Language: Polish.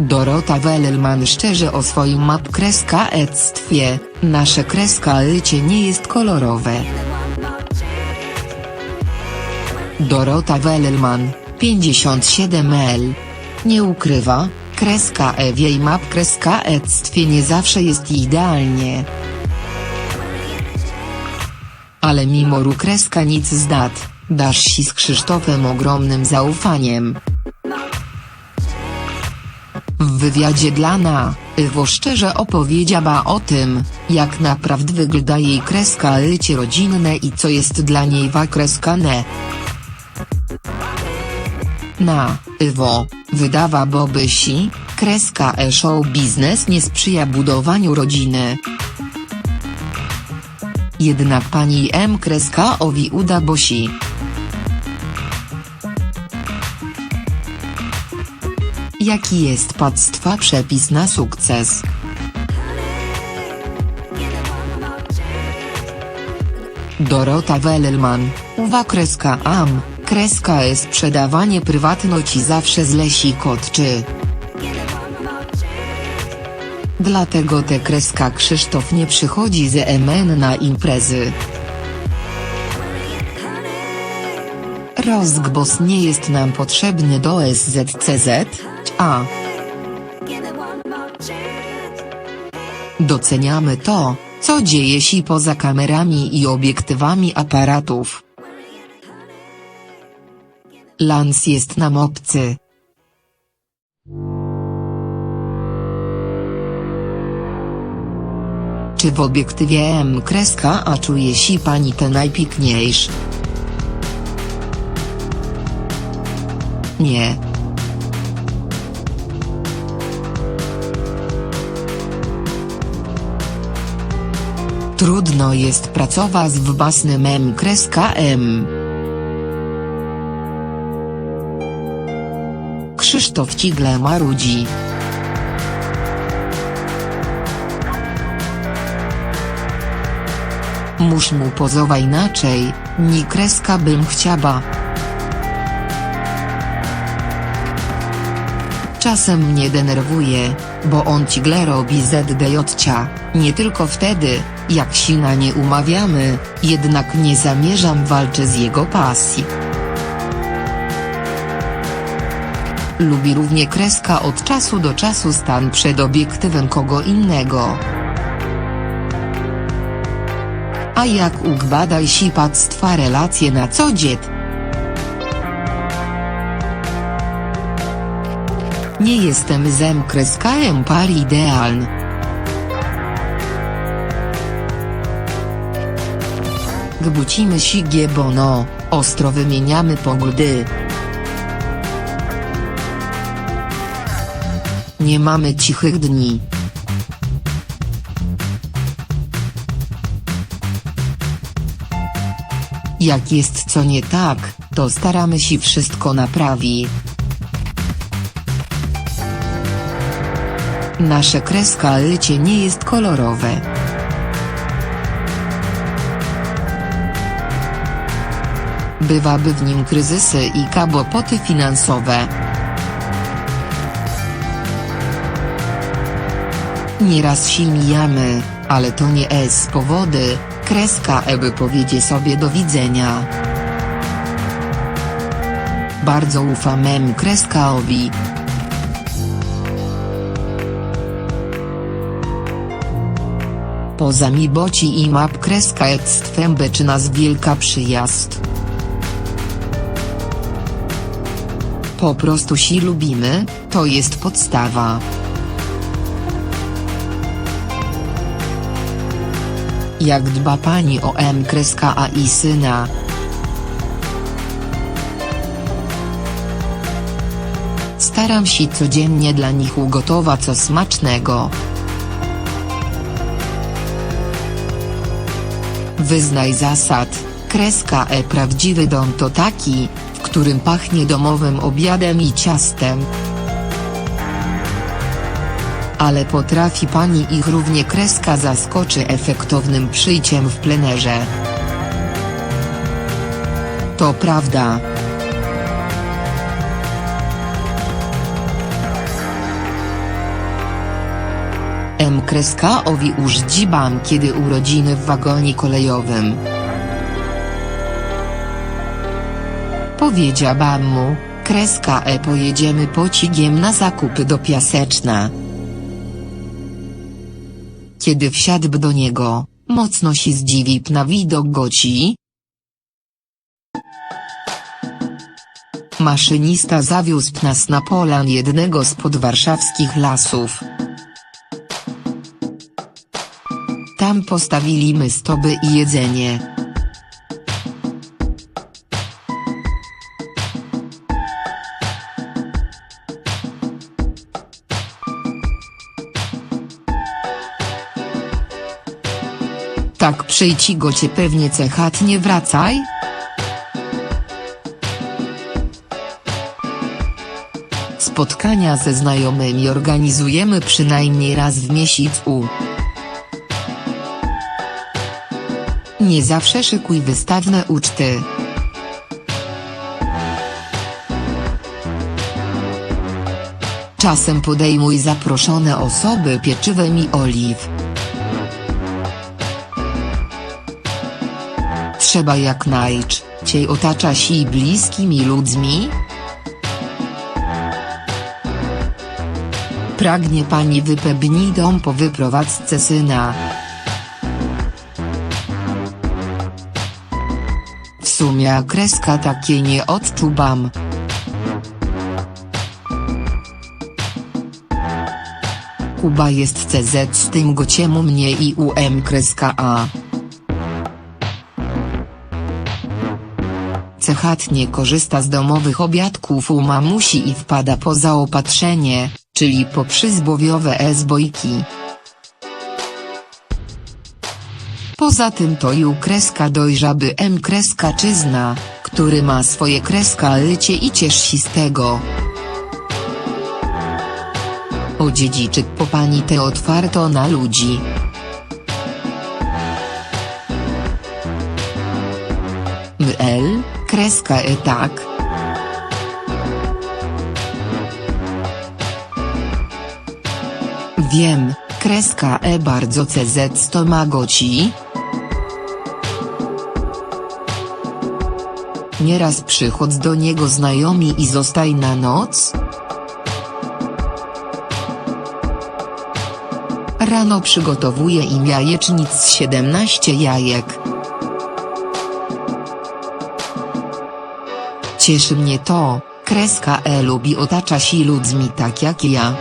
Dorota Welelman szczerze o swoim map kreska ectwie, nasze kreska lycie nie jest kolorowe. Dorota Welelman, 57L. Nie ukrywa, kreska E w jej map kreska ectwie nie zawsze jest idealnie. Ale mimo ru kreska nic zdat, dasz si z Krzysztofem ogromnym zaufaniem. W wywiadzie dla Na, Ewo szczerze opowiedziała o tym, jak naprawdę wygląda jej kreska lycie rodzinne i co jest dla niej wa ne. Na, Ewo, wydawa Bobysi, kreska e show biznes nie sprzyja budowaniu rodziny. Jednak pani M kreska owi uda bosi. Jaki jest państwa przepis na sukces? Dorota Welelman, uwa kreska am, kreska e sprzedawanie prywatno ci zawsze zlesi kot czy. Dlatego te kreska Krzysztof nie przychodzi z MN na imprezy. Rozgbos nie jest nam potrzebny do SZCZ, a doceniamy to, co dzieje się poza kamerami i obiektywami aparatów. Lans jest nam obcy. Czy w obiektywie M kreska a czuje się pani te najpiękniejsz? Nie. Trudno jest pracować w basnym M Krzysztof cigle marudzi. Muś mu pozowa inaczej, ni kreska bym chciała. Czasem mnie denerwuje, bo on cigle robi ZDJ-cia, nie tylko wtedy, jak silna nie umawiamy, jednak nie zamierzam walczyć z jego pasji. Lubi równie kreska od czasu do czasu stan przed obiektywem kogo innego. A jak ugbadaj si pactwa relacje na co dzień? Nie jestem zem kreskajem par idealny. Gbucimy sigie bono, ostro wymieniamy poglądy. Nie mamy cichych dni. Jak jest co nie tak, to staramy się wszystko naprawić. Nasze kreska lycie nie jest kolorowe. Bywaby w nim kryzysy i kabopoty finansowe. Nieraz się mijamy, ale to nie jest powody, kreska eby powiedzie sobie do widzenia. Bardzo ufam M kreskaowi. Poza mi boci i map kreska ectwem czy nas wielka przyjazd. Po prostu si lubimy, to jest podstawa. Jak dba pani o M kreska a i syna? Staram się codziennie dla nich ugotować co smacznego. Wyznaj zasad, kreska e prawdziwy dom to taki, w którym pachnie domowym obiadem i ciastem. Ale potrafi pani ich równie kreska zaskoczy efektownym przyjciem w plenerze. To prawda. M. Kreska owi użdzibam kiedy urodziny w wagonie kolejowym. Powiedziałam mu, kreska e pojedziemy pociągiem na zakupy do Piaseczna. Kiedy wsiadł do niego, mocno się zdziwił na widok goci. Maszynista zawiózł nas na polan jednego z podwarszawskich lasów. Tam postawiliśmy stoby i jedzenie. Tak przyjci go cię pewnie cechat nie wracaj? Spotkania ze znajomymi organizujemy przynajmniej raz w miesiącu. Nie zawsze szykuj wystawne uczty. Czasem podejmuj zaproszone osoby pieczywem i oliw. Trzeba jak najczęściej otacza się bliskimi ludźmi. Pragnie pani wypełnić dom po wyprowadzce syna. W sumie kreska takie nie odczuwam. Kuba jest CZ z tym gociemu mnie i UM kreska A. Cechatnie korzysta z domowych obiadków u mamusi i wpada po zaopatrzenie, czyli po przyzbowiowe esbojki. Poza tym to ju kreska dojrzaby M kreska czyzna, który ma swoje kreska lycie i ciesz się z tego. Odziedziczyk po pani te otwarto na ludzi. ML, kreska e tak. Wiem, kreska e bardzo CZ stomagoci. Nieraz przychodź do niego znajomi i zostaj na noc? Rano przygotowuję im jajecznic z 17 jajek. Cieszy mnie to, kreska E lubi otacza się ludźmi tak jak ja.